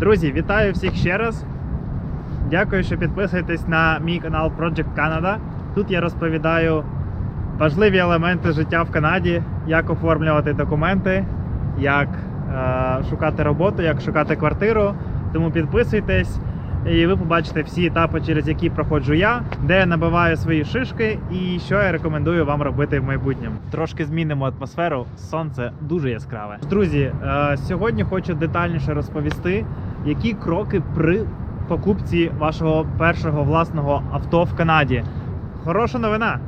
Друзі, вітаю всіх ще раз. Дякую, що підписуєтесь на мій канал Project Canada. Тут я розповідаю важливі елементи життя в Канаді, як оформлювати документи, як е, шукати роботу, як шукати квартиру. Тому підписуйтесь, і ви побачите всі етапи, через які проходжу я, де я набиваю свої шишки і що я рекомендую вам робити в майбутньому. Трошки змінимо атмосферу. Сонце дуже яскраве. Друзі, е, сьогодні хочу детальніше розповісти, які кроки при покупці вашого першого власного авто в Канаді. Хороша новина.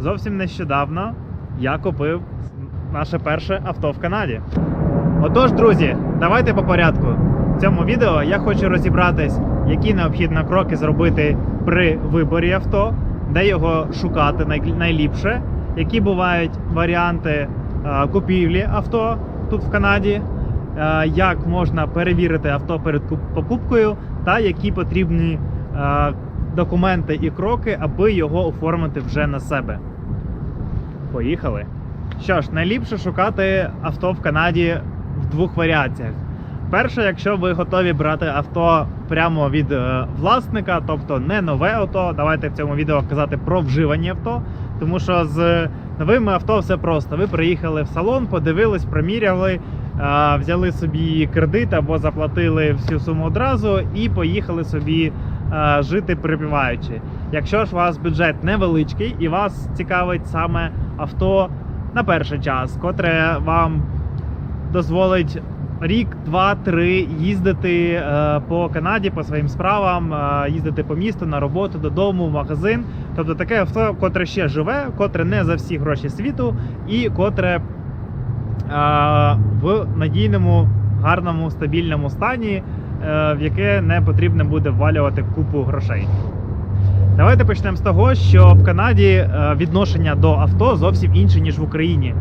Зовсім нещодавно я купив наше перше авто в Канаді. Отож, друзі, давайте по порядку. В цьому відео я хочу розібратись, які необхідно кроки зробити при виборі авто, де його шукати найліпше, які бувають варіанти е, купівлі авто тут в Канаді, як можна перевірити авто перед покупкою, та які потрібні е, документи і кроки, аби його оформити вже на себе. Поїхали. Що ж, найліпше шукати авто в Канаді в двох варіаціях. Перше, якщо ви готові брати авто прямо від е, власника, тобто не нове авто, давайте в цьому відео казати про вживані авто. Тому що з новими авто все просто. Ви приїхали в салон, подивились, проміряли, е, взяли собі кредит або заплатили всю суму одразу і поїхали собі е, жити припіваючи. Якщо ж у вас бюджет невеличкий і вас цікавить саме авто на перший час, котре вам дозволить рік, два, три їздити е, по Канаді по своїм справам, е, їздити по місту на роботу, додому, в магазин. Тобто таке авто, котре ще живе, котре не за всі гроші світу, і котре в надійному, гарному, стабільному стані, е, в яке не потрібно буде ввалювати купу грошей. Давайте почнемо з того, що в Канаді е, відношення до авто зовсім інше, ніж в Україні.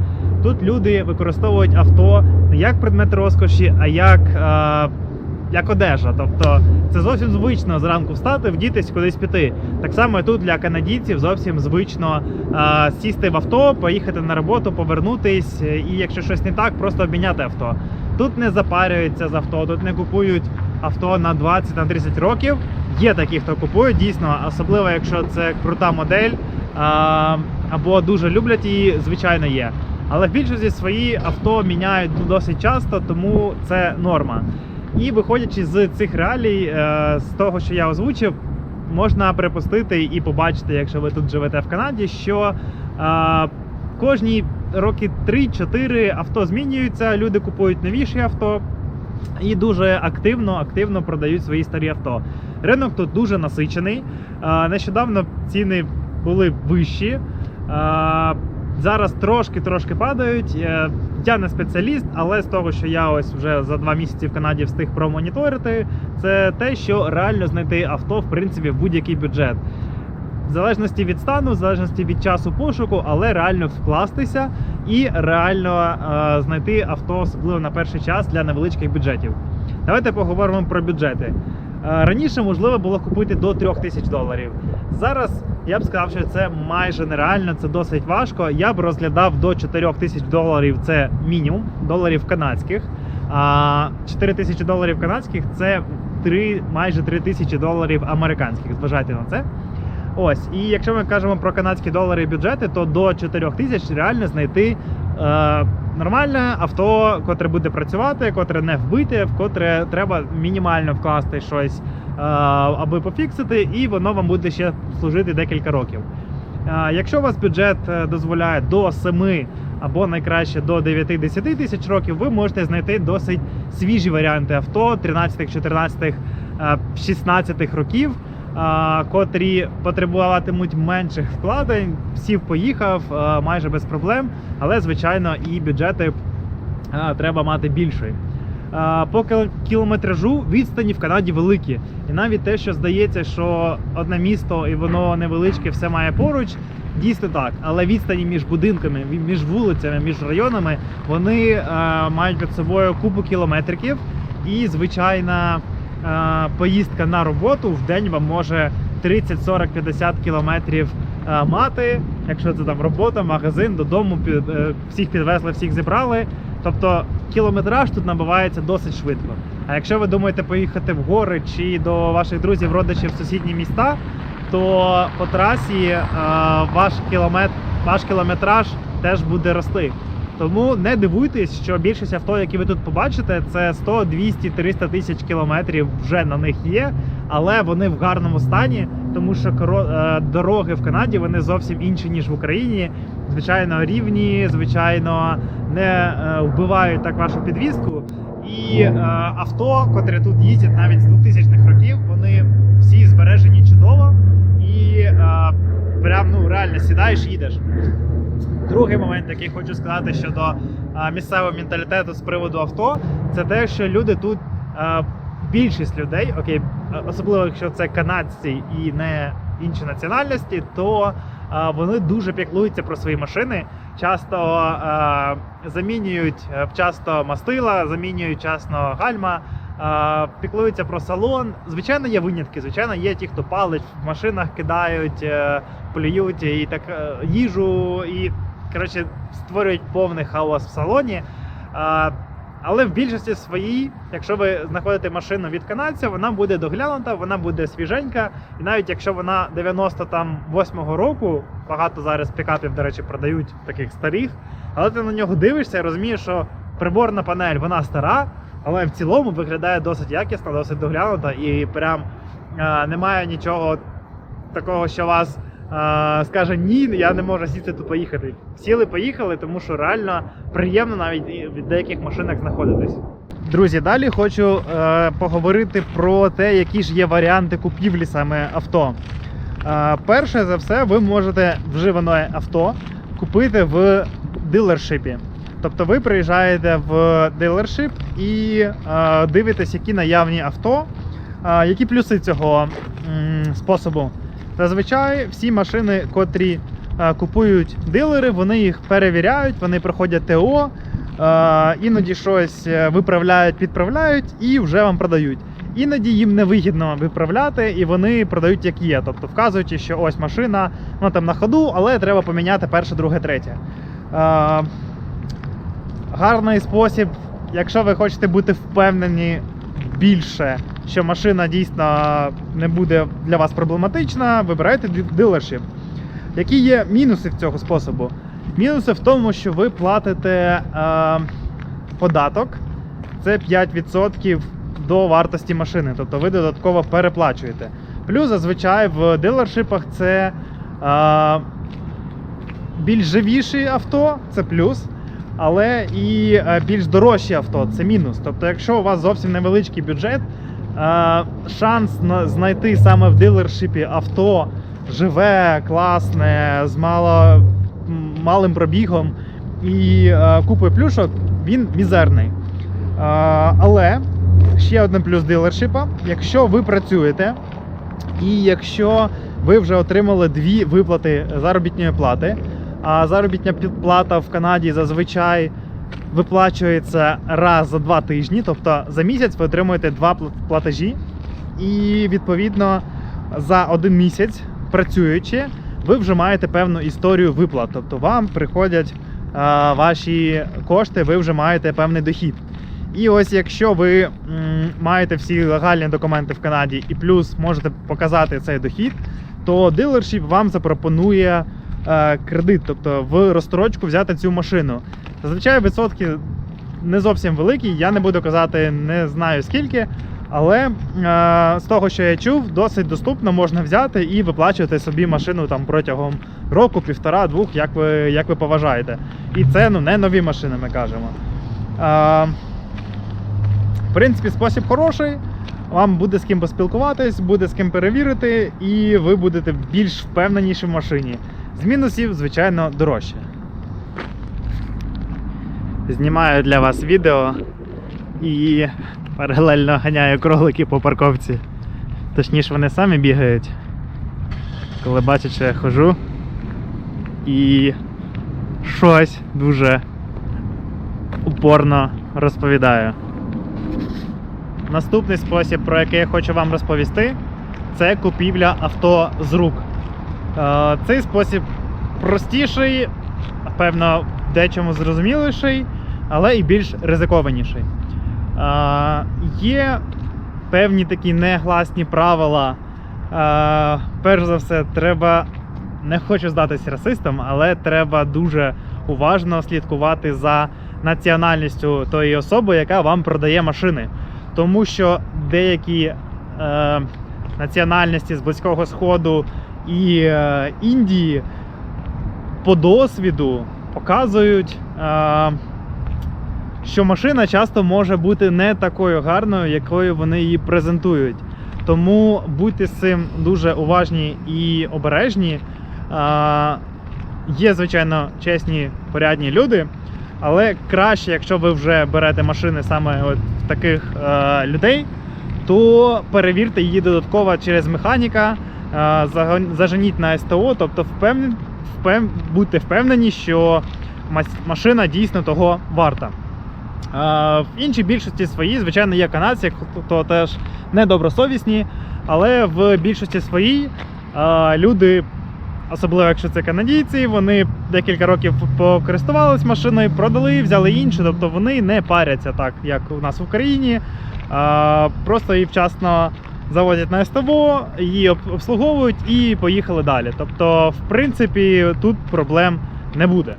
Тут люди використовують авто не як предмет розкоші, а як, е, як одежа. Тобто це зовсім звично зранку встати, вдітись, кудись піти. Так само і тут для канадійців зовсім звично е, сісти в авто, поїхати на роботу, повернутись, е, і якщо щось не так, просто обміняти авто. Тут не запарюються з авто, тут не купують авто на 20 на 30 років. Є такі, хто купує, дійсно, особливо якщо це крута модель а, або дуже люблять її, звичайно, є. Але в більшості свої авто міняють ну, досить часто, тому це норма. І виходячи з цих реалій, е, з того, що я озвучив, можна припустити і побачити, якщо ви тут живете в Канаді, що е, кожні роки 3-4 авто змінюються, люди купують новіші авто і дуже активно, активно продають свої старі авто. Ринок тут дуже насичений. Е, Нещодавно ціни були вищі. Зараз трошки-трошки падають. Я не спеціаліст, але з того, що я ось вже за два місяці в Канаді встиг промоніторити, це те, що реально знайти авто в принципі в будь-який бюджет. В залежності від стану, в залежності від часу пошуку, але реально вкластися і реально е, знайти авто, особливо на перший час для невеличких бюджетів. Давайте поговоримо про бюджети. Е, Раніше можливо було купити до 3000 доларів. Зараз я б сказав, що це майже нереально, це досить важко. Я б розглядав до 4000 доларів це мінімум доларів канадських. А 4000 доларів канадських це 3, майже 3000 доларів американських. Зважайте на це. Ось, і якщо ми кажемо про канадські долари і бюджети, то до 4 тисяч реально знайти нормальне авто, котре буде працювати, котре не вбите, в котре треба мінімально вкласти щось, е, аби пофіксити, і воно вам буде ще служити декілька років. Е, якщо у вас бюджет е, дозволяє до 7 або найкраще до 9-10 тисяч років, ви можете знайти досить свіжі варіанти авто 13, 14, 16 років котрі потребуватимуть менших вкладень. Сів поїхав майже без проблем, але звичайно і бюджети треба мати більший. А, По кілометражу відстані в Канаді великі. І навіть те, що здається, що одне місто і воно невеличке, все має поруч. Дійсно так, але відстані між будинками, між вулицями, між районами вони е, мають під собою купу кілометриків, і звичайна поїздка на роботу в день вам може 30, 40, 50 кілометрів мати. Якщо це там робота, магазин, додому, е, всіх підвезли, всіх зібрали. Тобто кілометраж тут набивається досить швидко. А якщо ви думаєте поїхати в гори чи до ваших друзів, родичів в сусідні міста, то по трасі ваш кілометр, ваш кілометраж теж буде рости. Тому не дивуйтесь, що більшість авто, які ви тут побачите, це 100, 200, 300 тисяч кілометрів вже на них є, але вони в гарному стані, тому що е, дороги в Канаді вони зовсім інші ніж в Україні. Звичайно, рівні, звичайно, не е, вбивають так вашу підвізку. І е, авто, котрі тут їздять навіть з 2000-х років, вони всі збережені чудово і прям ну реально сідаєш, їдеш. Другий момент, який хочу сказати щодо місцевого менталітету з приводу авто, це те, що люди тут, більшість людей, окей, особливо якщо це канадці і не інші національності, то вони дуже піклуються про свої машини. Часто замінюють е, часто мастила, замінюють часто гальма. Піклуються про салон. Звичайно, є винятки. Звичайно, є ті, хто палить в машинах, кидають, е, плюють і так е, їжу і коротше, створюють повний хаос в салоні. А, але в більшості своїй, якщо ви знаходите машину від канадця, вона буде доглянута, вона буде свіженька. І навіть якщо вона 98-го року, багато зараз пікапів, до речі, продають таких старих, але ти на нього дивишся і розумієш, що приборна панель вона стара, але в цілому виглядає досить якісно, досить доглянута і прям а, немає нічого такого, що вас скаже ні, я не можу сісти тут поїхати. Сіли, поїхали, тому що реально приємно навіть і в деяких машинах знаходитись. Друзі, далі хочу е, поговорити про те, які ж є варіанти купівлі саме авто. Е, перше за все, ви можете вживане авто купити в дилершипі. Тобто ви приїжджаєте в дилершип і е, дивитесь, які наявні авто, е, які плюси цього м, способу. Зазвичай всі машини, котрі е, купують дилери, вони їх перевіряють, вони проходять ТО, е, іноді щось е, виправляють, підправляють і вже вам продають. Іноді їм невигідно виправляти, і вони продають як є. Тобто вказуючи, що ось машина, вона там на ходу, але треба поміняти перше, друге, третє. Е, гарний спосіб, якщо ви хочете бути впевнені більше, що машина дійсно не буде для вас проблематична, вибирайте дилершіп. Які є мінуси в цього способу? Мінуси в тому, що ви платите е, податок, це 5% до вартості машини, тобто ви додатково переплачуєте. Плюс зазвичай в дилершипах це е, більш живіші авто, це плюс. Але і е, більш дорожчі авто це мінус. Тобто, якщо у вас зовсім невеличкий бюджет, шанс знайти саме в дилершипі авто живе, класне, з мало, малим пробігом і е, купою плюшок, він мізерний. Е, але ще один плюс дилершипа: якщо ви працюєте, і якщо ви вже отримали дві виплати заробітної плати, а заробітня пі- плата в Канаді зазвичай виплачується раз за два тижні, тобто за місяць ви отримуєте два пл- платежі, і відповідно за один місяць працюючи, ви вже маєте певну історію виплат. Тобто вам приходять а, ваші кошти, ви вже маєте певний дохід. І ось якщо ви м, маєте всі легальні документи в Канаді і плюс можете показати цей дохід, то дилершіп вам запропонує е, кредит, тобто в розстрочку взяти цю машину. Зазвичай відсотки не зовсім великі, я не буду казати, не знаю скільки. Але е, з того, що я чув, досить доступно можна взяти і виплачувати собі машину там протягом року, півтора, двох, як ви, як ви поважаєте. І це ну, не нові машини, ми кажемо. Е, в принципі, спосіб хороший. Вам буде з ким поспілкуватись, буде з ким перевірити, і ви будете більш впевненіші в машині. З мінусів, звичайно, дорожче. Знімаю для вас відео і паралельно ганяю кролики по парковці. Точніше, вони самі бігають. Коли бачать, що я хожу. І щось дуже упорно розповідаю. Наступний спосіб, про який я хочу вам розповісти, це купівля авто з рук. Е, Цей спосіб простіший, певно, дечому зрозуміліший, але і більш ризикованіший. Є певні такі негласні правила. Перш за все, треба не хочу здатись расистом, але треба дуже уважно слідкувати за національністю тої особи, яка вам продає машини. Тому що деякі е, національності з Близького Сходу і е, Індії по досвіду показують, е, що машина часто може бути не такою гарною, якою вони її презентують. Тому будьте з цим дуже уважні і обережні. Е, Є, звичайно, чесні, порядні люди, але краще, якщо ви вже берете машини саме от таких е, людей, то перевірте її додатково через механіка, е, заженіть на СТО, тобто впевнен, впев, будьте впевнені, що машина дійсно того варта. В іншій більшості своїй, звичайно, є канадці, хто теж недобросовісні, але в більшості своїй люди, особливо якщо це канадійці, вони декілька років покористувались машиною, продали, взяли іншу, тобто вони не паряться так, як у нас в Україні. Просто її вчасно завозять на СТО, її обслуговують і поїхали далі. Тобто, в принципі, тут проблем не буде.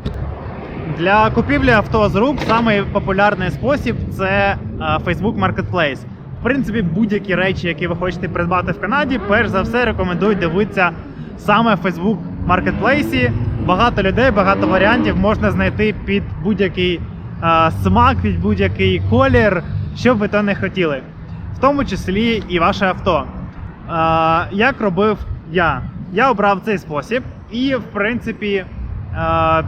Для купівлі авто з рук самий популярний спосіб це е, Facebook Marketplace. В принципі, будь-які речі, які ви хочете придбати в Канаді, перш за все рекомендую дивитися саме в Facebook Marketplace. Багато людей, багато варіантів можна знайти під будь-який е, смак, під будь-який колір, що б ви то не хотіли, в тому числі і ваше авто. Е, як робив я? Я обрав цей спосіб, і в принципі. е,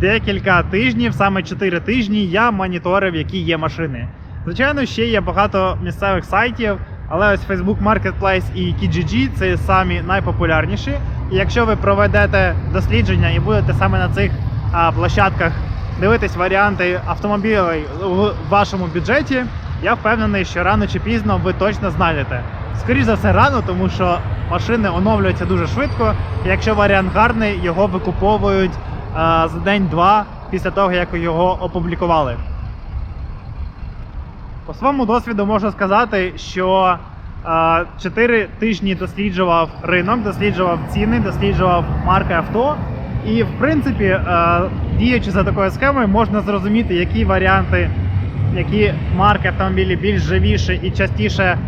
декілька тижнів, саме 4 тижні, я моніторив, які є машини. Звичайно, ще є багато місцевих сайтів, але ось Facebook Marketplace і Kijiji це самі найпопулярніші. І якщо ви проведете дослідження і будете саме на цих а, площадках дивитись варіанти автомобілів в вашому бюджеті, я впевнений, що рано чи пізно ви точно знайдете. Скоріше за все, рано, тому що машини оновлюються дуже швидко. І якщо варіант гарний, його викуповують за день-два після того, як його опублікували. По своєму досвіду можу сказати, що а, 4 тижні досліджував ринок, досліджував ціни, досліджував марки авто. І, в принципі, діючи за такою схемою, можна зрозуміти, які варіанти, які марки автомобілів більш живіше і частіше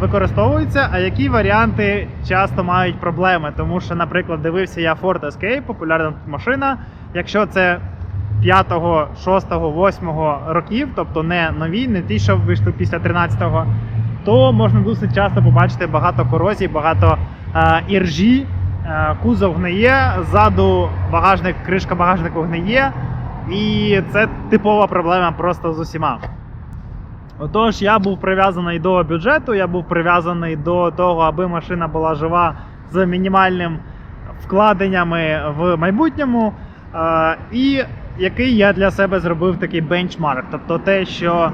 використовуються, а які варіанти часто мають проблеми. Тому що, наприклад, дивився я Ford Escape, популярна машина. Якщо це 5, 6, 8 років, тобто не нові, не ті, що вийшли після 13-го, то можна досить часто побачити багато корозій, багато е, іржі, е, кузов гниє, ззаду багажник, кришка багажнику гниє, і це типова проблема просто з усіма. Отож, я був прив'язаний до бюджету, я був прив'язаний до того, аби машина була жива з мінімальним вкладеннями в майбутньому. Е, і який я для себе зробив такий бенчмарк. Тобто те, що,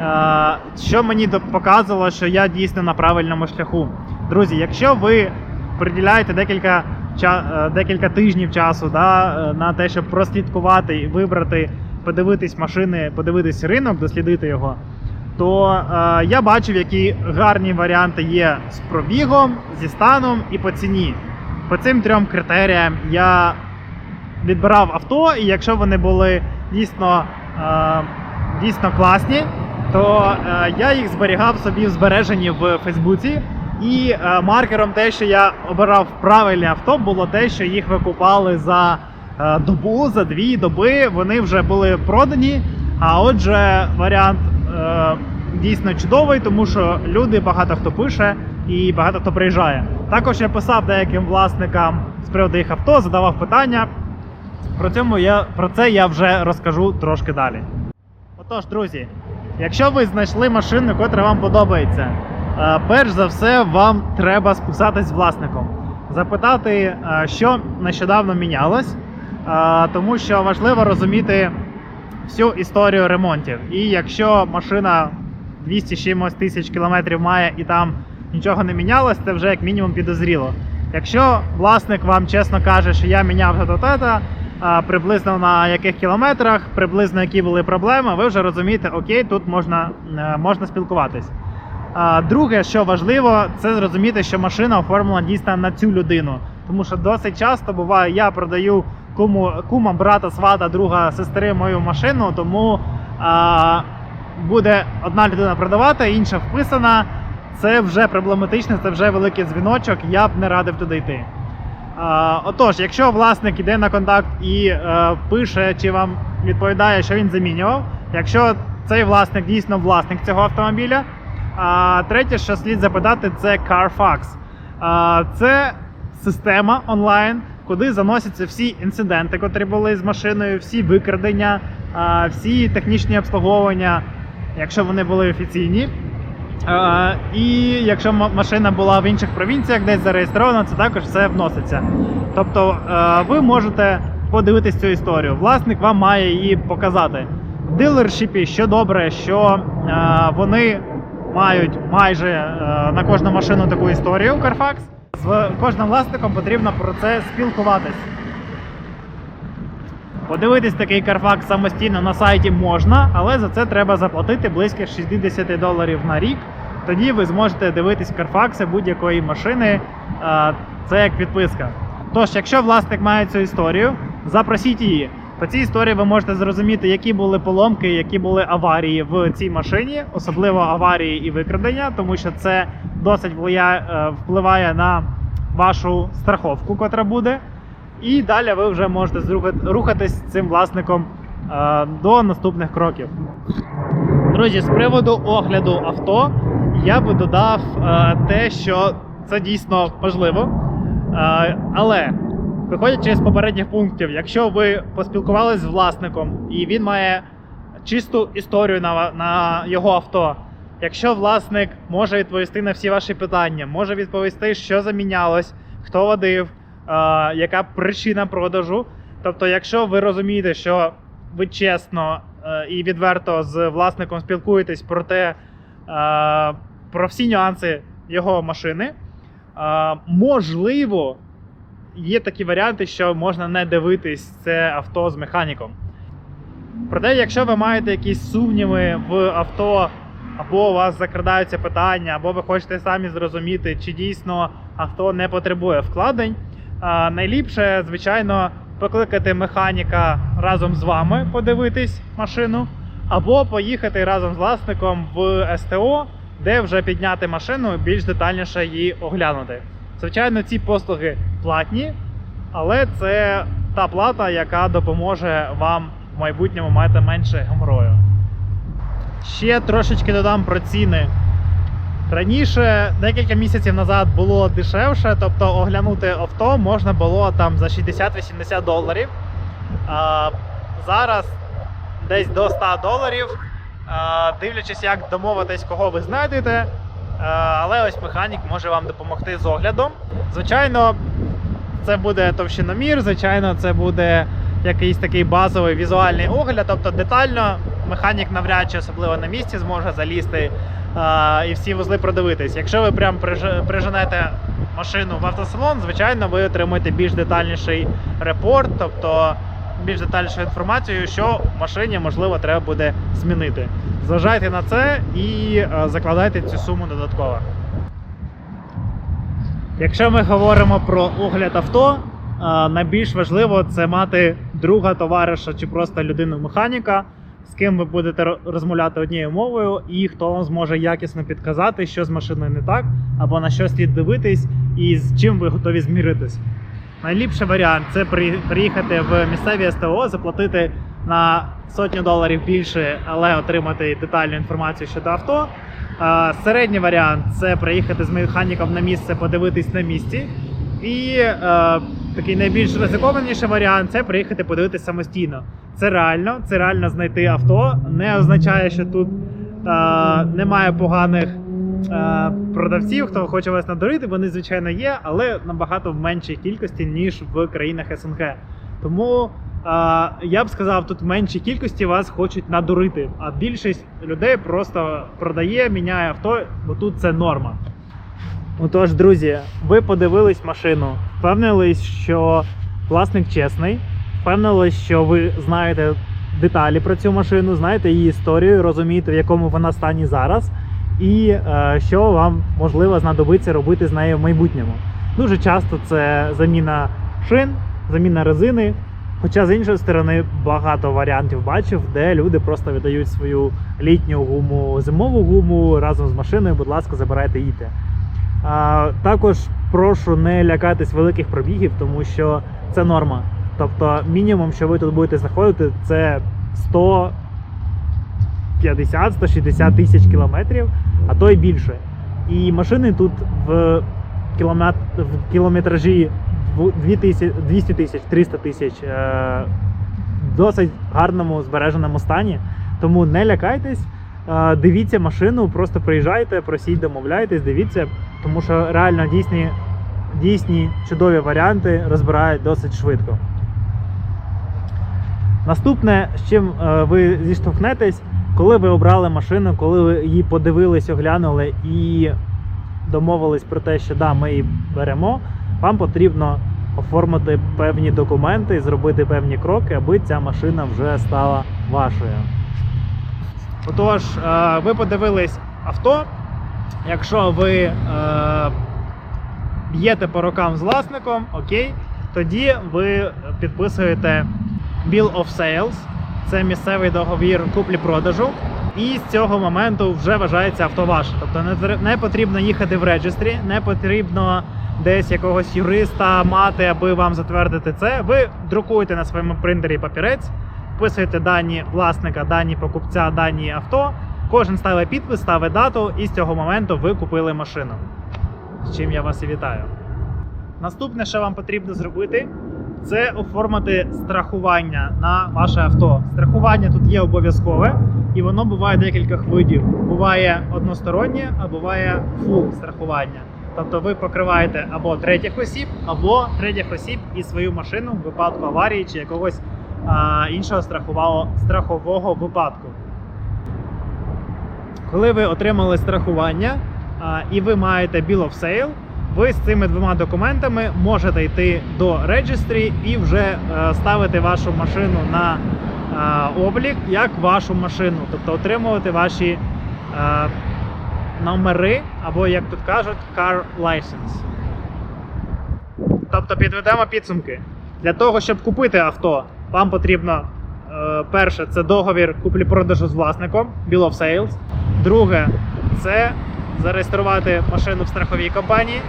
е, що мені показувало, що я дійсно на правильному шляху. Друзі, якщо ви приділяєте декілька, е, декілька тижнів часу да, на те, щоб прослідкувати і вибрати, подивитись машини, подивитись ринок, дослідити його, то е, я бачив, які гарні варіанти є з пробігом, зі станом і по ціні. По цим трьом критеріям я відбирав авто, і якщо вони були дійсно, е, дійсно класні, то е, я їх зберігав собі в збереженні в Фейсбуці. І е, маркером те, що я обирав правильне авто, було те, що їх викупали за е, добу, за дві доби. Вони вже були продані. А отже, варіант дійсно чудовий, тому що люди багато хто пише і багато хто приїжджає. Також я писав деяким власникам з приводу їх авто, задавав питання. Про, цьому я, про це я вже розкажу трошки далі. Отож, друзі, якщо ви знайшли машину, котра вам подобається, е, перш за все вам треба списатись з власником, запитати, е, що нещодавно мінялось, е, тому що важливо розуміти всю історію ремонтів. І якщо машина 200 чимось тисяч кілометрів має і там нічого не мінялось, це вже як мінімум підозріло. Якщо власник вам чесно каже, що я міняв то-то, приблизно на яких кілометрах, приблизно які були проблеми, ви вже розумієте, окей, тут можна, е, можна спілкуватись. Друге, що важливо, це зрозуміти, що машина оформлена дійсно на цю людину. Тому що досить часто буває, я продаю куму, кума, брата, свата, друга, сестри мою машину, тому а, буде одна людина продавати, інша вписана. Це вже проблематично, це вже великий дзвіночок, я б не радив туди йти. А, отож, якщо власник іде на контакт і е, пише чи вам відповідає, що він замінював, якщо цей власник дійсно власник цього автомобіля. А третє, що слід запитати, це Carfax. А, це система онлайн, куди заносяться всі інциденти, котрі були з машиною, всі викрадення, всі технічні обслуговування, якщо вони були офіційні. І якщо машина була в інших провінціях, десь зареєстрована, це також все вноситься. Тобто е, ви можете подивитись цю історію. Власник вам має її показати. В дилершіпі, що добре, що е, вони мають майже е, на кожну машину таку історію Carfax. З кожним власником потрібно про це спілкуватись. Подивитись такий Carfax самостійно на сайті можна, але за це треба заплатити близько 60 доларів на рік. Тоді ви зможете дивитись Carfax будь-якої машини. е, Це як підписка. Тож, якщо власник має цю історію, запросіть її. По цій історії ви можете зрозуміти, які були поломки, які були аварії в цій машині, особливо аварії і викрадення, тому що це досить е, впливає на вашу страховку, котра буде. І далі ви вже можете рухатись цим власником е, до наступних кроків. Друзі, з приводу огляду авто, я би додав е, те, що це дійсно важливо. Але виходячи з попередніх пунктів, якщо ви поспілкувалися з власником і він має чисту історію на, на його авто, якщо власник може відповісти на всі ваші питання, може відповісти, що замінялось, хто водив, е, яка причина продажу. Тобто, якщо ви розумієте, що ви чесно е, і відверто з власником спілкуєтесь про те, е, про всі нюанси його машини, е, можливо, є такі варіанти, що можна не дивитись це авто з механіком. Проте, якщо ви маєте якісь сумніви в авто, або у вас закрадаються питання, або ви хочете самі зрозуміти, чи дійсно авто не потребує вкладень, найліпше, звичайно, покликати механіка разом з вами подивитись машину, або поїхати разом з власником в СТО, де вже підняти машину більш детальніше її оглянути. Звичайно, ці послуги платні, але це та плата, яка допоможе вам в майбутньому мати менше геморою. Ще трошечки додам про ціни. Раніше, декілька місяців назад, було дешевше, тобто оглянути авто можна було там за 60-80 доларів. А, зараз десь до 100 доларів, дивлячись, як домовитись, кого ви знайдете. А, але ось механік може вам допомогти з оглядом. Звичайно, це буде товщиномір, звичайно, це буде якийсь такий базовий візуальний огляд, тобто детально механік навряд чи особливо на місці зможе залізти а, і всі вузли продивитись. Якщо ви прям приженете машину в автосалон, звичайно, ви отримаєте більш детальніший репорт, тобто більш детальнішу інформацію, що в машині можливо треба буде змінити. Зважайте на це і е, закладайте цю суму додатково. Якщо ми говоримо про огляд авто, найбільш важливо це мати друга товариша чи просто людину механіка, з ким ви будете розмовляти однією мовою, і хто вам зможе якісно підказати, що з машиною не так, або на що слід дивитись, і з чим ви готові зміритись. Найліпший варіант це приїхати в місцеві СТО, заплатити на сотню доларів більше, але отримати детальну інформацію щодо авто. Середній варіант це приїхати з механіком на місце, подивитись на місці. І е, такий найбільш ризикованіший варіант це приїхати подивитись самостійно. Це реально, це реально знайти авто. Не означає, що тут е, немає поганих е, продавців, хто хоче вас надурити. Вони, звичайно, є, але набагато в меншій кількості, ніж в країнах СНГ. Тому е, я б сказав, тут в меншій кількості вас хочуть надурити. А більшість людей просто продає, міняє авто, бо тут це норма. Отож, друзі, ви подивились машину, впевнились, що власник чесний, впевнились, що ви знаєте деталі про цю машину, знаєте її історію, розумієте, в якому вона стані зараз, і е, що вам можливо знадобиться робити з нею в майбутньому. Дуже часто це заміна шин, заміна резини. Хоча з іншої сторони багато варіантів бачив, де люди просто віддають свою літню гуму, зимову гуму разом з машиною. Будь ласка, забирайте їдьте. А, також прошу не лякатись великих пробігів, тому що це норма. Тобто, мінімум, що ви тут будете знаходити, це 150-160 тисяч кілометрів, а то й більше. І машини тут в, кіломет... в кілометражі 2000 200 тисяч, 300 тисяч е... в досить гарному збереженому стані. Тому не лякайтесь, е, дивіться машину, просто приїжджайте, просіть, домовляйтесь, дивіться, тому що реально дійсні, дійсні чудові варіанти розбирають досить швидко. Наступне, з чим е, ви зіштовхнетесь, коли ви обрали машину, коли ви її подивились, оглянули і домовились про те, що да, ми її беремо, вам потрібно оформити певні документи, і зробити певні кроки, аби ця машина вже стала вашою. Отож, е, ви подивились авто. Якщо ви е, б'єте по рукам з власником, окей, тоді ви підписуєте Bill of Sales. Це місцевий договір куплі-продажу. І з цього моменту вже вважається авто ваше. Тобто не, потрібно їхати в реєстрі, не потрібно десь якогось юриста мати, аби вам затвердити це. Ви друкуєте на своєму принтері папірець, вписуєте дані власника, дані покупця, дані авто. Кожен ставить підпис, ставить дату, і з цього моменту ви купили машину. З чим я вас і вітаю. Наступне, що вам потрібно зробити, це оформити страхування на ваше авто. Страхування тут є обов'язкове, і воно буває декілька видів. Буває одностороннє, а буває фул страхування. Тобто ви покриваєте або третіх осіб, або третіх осіб і свою машину в випадку аварії чи якогось а, іншого страхового, випадку. Коли ви отримали страхування а, і ви маєте Bill of Sale, ви з цими двома документами можете йти до реєстрі і вже е, ставити вашу машину на е, облік як вашу машину, тобто отримувати ваші е, номери, або, як тут кажуть, car license. Тобто підведемо підсумки. Для того, щоб купити авто, вам потрібно перше це договір куплі-продажу з власником Bill of Sales. Друге це зареєструвати машину в страховій компанії.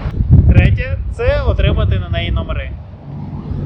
Третє це отримати на неї номери.